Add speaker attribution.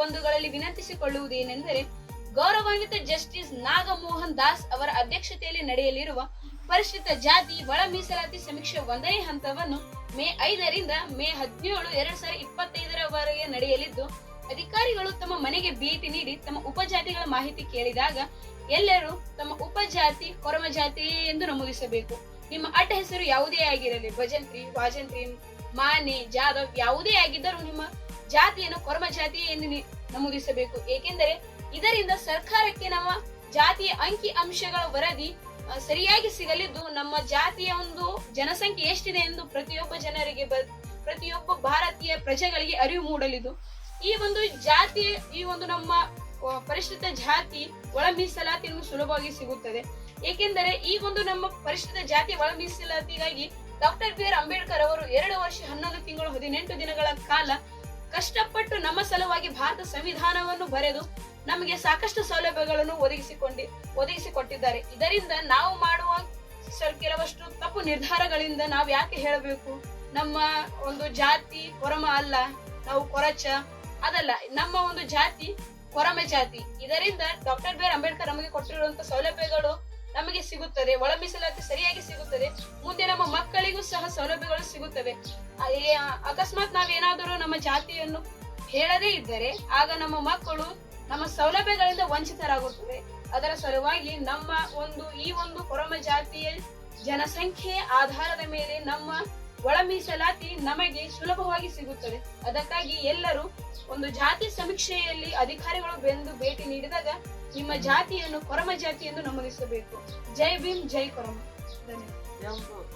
Speaker 1: ಬಂಧುಗಳಲ್ಲಿ ವಿನಂತಿಸಿಕೊಳ್ಳುವುದೇನೆಂದರೆ, ಗೌರವಾನ್ವಿತ ಜಸ್ಟಿಸ್ ನಾಗಮೋಹನ್ ದಾಸ್ ಅವರ ಅಧ್ಯಕ್ಷತೆಯಲ್ಲಿ ನಡೆಯಲಿರುವ ಪರಿಶಿಷ್ಟ ಜಾತಿ ಒಳ ಮೀಸಲಾತಿ ಸಮೀಕ್ಷೆ ಒಂದನೇ ಹಂತವನ್ನು ಮೇ ಐದರಿಂದ ಮೇ ಹದಿನೇಳು ಎರಡ್ ಸಾವಿರದ ಇಪ್ಪತ್ತೈದರವರೆಗೆ ನಡೆಯಲಿದ್ದು, ಅಧಿಕಾರಿಗಳು ತಮ್ಮ ಮನೆಗೆ ಭೇಟಿ ನೀಡಿ ತಮ್ಮ ಉಪಜಾತಿಗಳ ಮಾಹಿತಿ ಕೇಳಿದಾಗ ಎಲ್ಲರೂ ತಮ್ಮ ಉಪಜಾತಿ, ಕೊರಮ ಜಾತಿ ಎಂದು ನಮೂದಿಸಬೇಕು. ನಿಮ್ಮ ಅಡ್ಡ ಹೆಸರು ಯಾವುದೇ ಆಗಿರಲಿ, ಭಜಂತ್ರಿ, ವಾಜಂತ್ರಿ ಮಾನೆ ಜಾಧವ್ ಯಾವುದೇ ಆಗಿದ್ದರೂ ನಿಮ್ಮ ಜಾತಿಯನ್ನು ಕೊರಮ ಜಾತಿ ಎಂದು ನಮೂದಿಸಬೇಕು. ಏಕೆಂದರೆ ಇದರಿಂದ ಸರ್ಕಾರಕ್ಕೆ ನಮ್ಮ ಜಾತಿಯ ಅಂಕಿ ಅಂಶಗಳ ವರದಿ ಸರಿಯಾಗಿ ಸಿಗಲಿದ್ದು ನಮ್ಮ ಜಾತಿಯ ಒಂದು ಜನಸಂಖ್ಯೆ ಎಷ್ಟಿದೆ ಎಂದು ಪ್ರತಿಯೊಬ್ಬ ಜನರಿಗೆ ಪ್ರತಿಯೊಬ್ಬ ಭಾರತೀಯ ಪ್ರಜೆಗಳಿಗೆ ಅರಿವು ಮೂಡಲಿದ್ದು, ಈ ಒಂದು ಜಾತಿ, ಈ ಒಂದು ನಮ್ಮ ಪರಿಷ್ಕೃತ ಜಾತಿ ಒಳ ಮೀಸಲಾತಿಯನ್ನು ಸುಲಭವಾಗಿ ಸಿಗುತ್ತದೆ. ಏಕೆಂದರೆ ಈ ಒಂದು ನಮ್ಮ ಪರಿಶಿಷ್ಟ ಜಾತಿ ಒಳ ಮೀಸಲಾತಿಗಾಗಿ ಡಾಕ್ಟರ್ ಬಿ ಆರ್ ಅಂಬೇಡ್ಕರ್ ಅವರು ಎರಡು ವರ್ಷ ಹನ್ನೊಂದು ತಿಂಗಳು ಹದಿನೆಂಟು ದಿನಗಳ ಕಾಲ ಕಷ್ಟಪಟ್ಟು ನಮ್ಮ ಸಲುವಾಗಿ ಭಾರತ ಸಂವಿಧಾನವನ್ನು ಬರೆದು ನಮಗೆ ಸಾಕಷ್ಟು ಸೌಲಭ್ಯಗಳನ್ನು ಒದಗಿಸಿಕೊಂಡಿ, ಒದಗಿಸಿಕೊಟ್ಟಿದ್ದಾರೆ. ಇದರಿಂದ ನಾವು ಮಾಡುವ ಕೆಲವಷ್ಟು ತಪ್ಪು ನಿರ್ಧಾರಗಳಿಂದ ನಾವು ಯಾಕೆ ಹೇಳಬೇಕು? ನಮ್ಮ ಒಂದು ಜಾತಿ ಕೊರಮ ಅಲ್ಲ, ನಾವು ಕೊರಚ ಅದಲ್ಲ. ನಮ್ಮ ಒಂದು ಜಾತಿ ಕೊರಮ ಜಾತಿ. ಇದರಿಂದ ಡಾಕ್ಟರ್ ಬಿ ಆರ್ ಅಂಬೇಡ್ಕರ್ ನಮಗೆ ಕೊಟ್ಟಿರುವಂತಹ ಸೌಲಭ್ಯಗಳು ನಮಗೆ ಸಿಗುತ್ತದೆ, ಒಳ ಸರಿಯಾಗಿ ಸಿಗುತ್ತದೆ, ಮುಂದೆ ನಮ್ಮ ಮಕ್ಕಳಿಗೂ ಸಹ ಸೌಲಭ್ಯಗಳು ಸಿಗುತ್ತವೆ. ಅಕಸ್ಮಾತ್ ನಾವೇನಾದರೂ ನಮ್ಮ ಜಾತಿಯನ್ನು ಹೇಳದೇ ಇದ್ದರೆ, ಆಗ ನಮ್ಮ ಮಕ್ಕಳು ನಮ್ಮ ಸೌಲಭ್ಯಗಳಿಂದ ವಂಚಿತರಾಗುತ್ತದೆ ಅದರ ಸಲುವಾಗಿ ನಮ್ಮ ಒಂದು, ಈ ಒಂದು ಕೊರಮ ಜಾತಿಯ ಜನಸಂಖ್ಯೆಯ ಆಧಾರದ ಮೇಲೆ ನಮ್ಮ ಒಳ ಮೀಸಲಾತಿ ನಮಗೆ ಸುಲಭವಾಗಿ ಸಿಗುತ್ತದೆ. ಅದಕ್ಕಾಗಿ ಎಲ್ಲರೂ ಒಂದು ಜಾತಿ ಸಮೀಕ್ಷೆಯಲ್ಲಿ ಅಧಿಕಾರಿಗಳು ಬೆಂದು ಭೇಟಿ ನೀಡಿದಾಗ ನಿಮ್ಮ ಜಾತಿಯನ್ನು ಕೊರಮ ಜಾತಿ ಎಂದು ನಮೂದಿಸಬೇಕು. ಜೈ ಭೀಮ್, ಜೈ ಕೊರಮ. ಧನ್ಯವಾದ.
Speaker 2: ಯಾವುದು